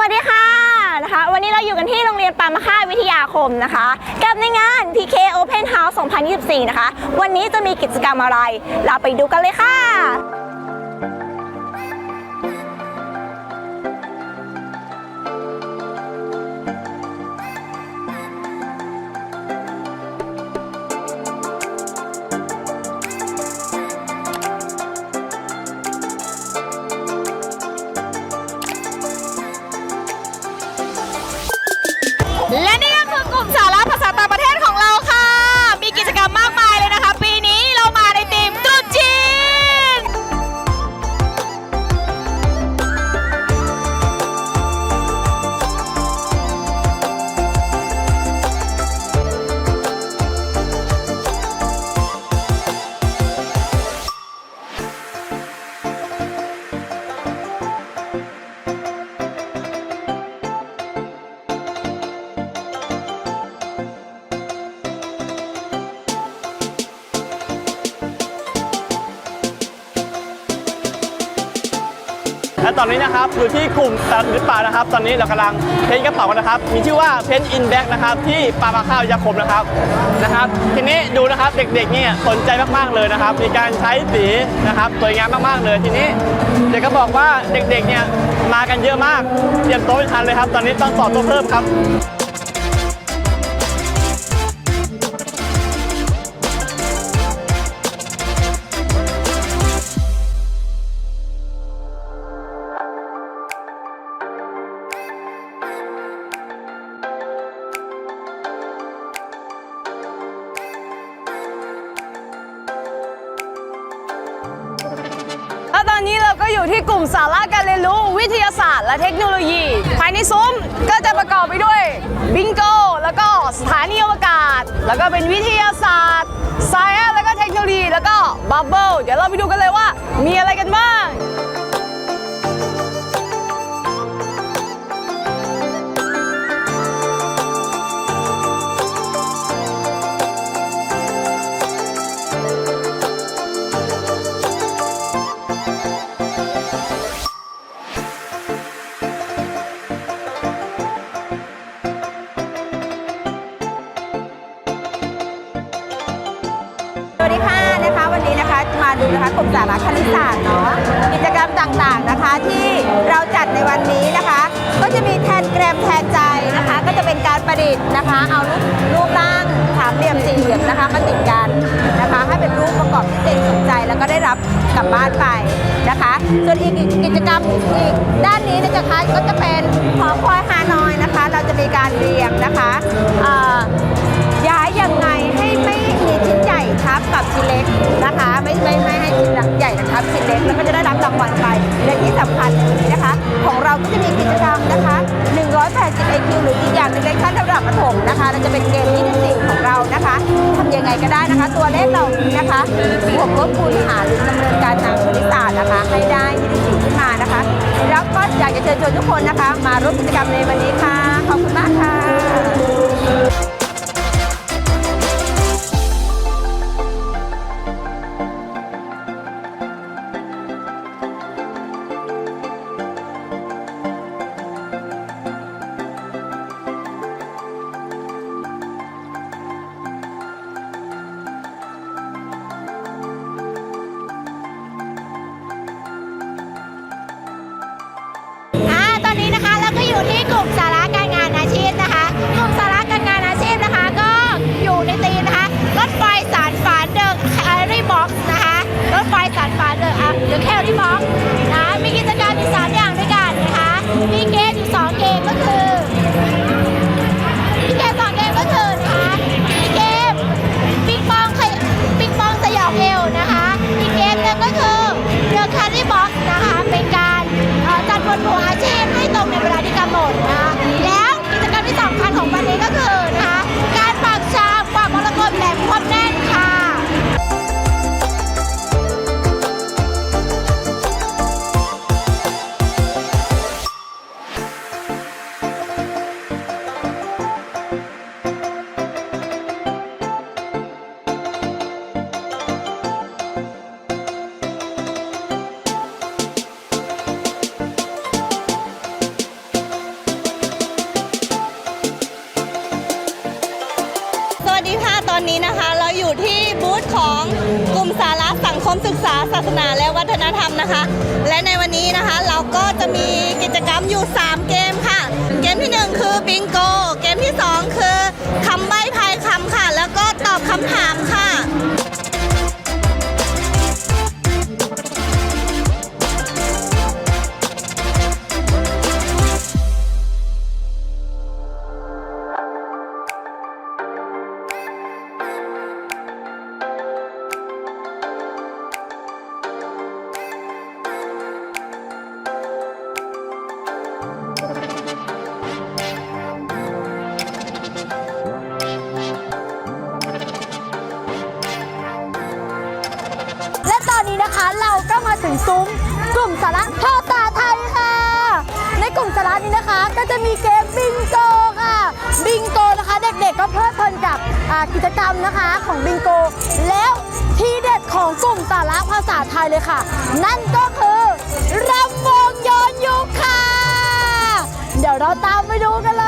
วัสดีค่ะนะคะ วันนี้เราอยู่กันที่โรงเรียนปามค่าวิทยาคมนะคะ กับในงาน PK Open House 2024 นะคะ วันนี้จะมีกิจกรรมอะไร เราไปดูกันเลยค่ะ แและตอนนี้นะครับอยู่ที่กลุ่มตลาดศิลปะนะครับ ตอนนี้เรากำลังเพ้นกระเป๋ากันนะครับ มีชื่อว่าเพ้นอินแบ็กนะครับที่ปาปาข้าวยาคมนะครับนะครับ ทีนี้ดูนะครับเด็กๆเนี่ยสนใจมากๆเลยนะครับ มีการใช้สีนะครับสวยงามมากๆเลยทีนี้เด็กก็บอกว่าเด็กๆเนี่ยมากันเยอะมากเตรียมโต๊ะไม่ทันเลยครับ ตอนนี้ต้องต่อโต๊ะเพิ่มครับ แล้วตอนนี้เราก็อยู่ที่กลุ่มสาระการเรียนรู้วิทยาศาสตร์และเทคโนโลยี ภายในซุ้มก็จะประกอบไปด้วยบิงโกแล้วก็สถานีอวกาศ แล้วก็เป็นวิทยาศาสตร์ไซแอนแล้วก็เทคโนโลยี แล้วก็บับเบิลเดี๋ยวเราไปดูกันเลยว่ามีอะไรกันบ้าง มนะคะกลุ่มสาระคณิตศาสตร์เนาะกิจกรรมต่างๆนะคะที่เราจัดในวันนี้นะคะ ก็จะมีแทนแกรมแทนใจนะคะ ก็จะเป็นการประดิษฐ์นะคะ เอารูปรูปร่างสามเหลี่ยมสี่เหลี่ยมนะคะมาติดกันนะคะให้เป็นรูปประกอบที่เด็กสนใจ แล้วก็ได้รับกลับบ้านไปนะคะ ส่วนอีกกิจกรรมอีกด้านนี้นะคะก็จะเป็นหอคอยฮานอยนะคะ เราจะมีการเรียงนะคะเอ่อย้ายยังไงให้ไม่มีชิ้นใหญ่ทับกับชิ้นเล็กนะคะ ไม่ไม่ไม่ นใหญ่ทับชิ้นเล็กแล้วก็จะได้รับรางวัลไป และที่สำคัญนะคะ ของเราก็จะมีกิจกรรมนะคะ 180 IQ หรืออีกอย่างหนึงในขั้นระดับประถมนะคะเราจะเป็นเกมที่สี่ของเรานะคะทำยังไงก็ได้นะคะ ตัวเลขเหล่านี้นะคะบวกลบคูณหารหรือดำเนินการทางคณิตศาสตร์นะคะ ให้ได้ที่สี่ขึ้นมานะคะ แล้วก็อยากจะเชิญชวนทุกคนนะคะ มาร่วมกิจกรรมในวันนี้ค่ะขอบคุณมากค่ะ อนนี้นะคะ เราอยู่ที่บูธของกลุ่มสาระสังคมศึกษา ศาสนาและวัฒนธรรมนะคะ และในวันนี้นะคะเราก็จะมีกิจกรรมอยู่ 3 เกมค่ะ เกมที่ 1 คือบิงโก เกมที่ 2 คือ นนี้นะคะ เราก็มาถึงซุ้มกลุ่มสาระภาษาไทยค่ะ ในกลุ่มสาระนี้นะคะ ก็จะมีเกมบิงโกค่ะ บิงโกนะคะ เด็กๆก็เพลิดเพลินกับกิจกรรมนะคะของบิงโก แล้วทีเด็ดของกลุ่มสาระภาษาไทยเลยค่ะ นั่นก็คือรำวงย้อนยุคค่ะ เดี๋ยวเราตามไปดูกันเลย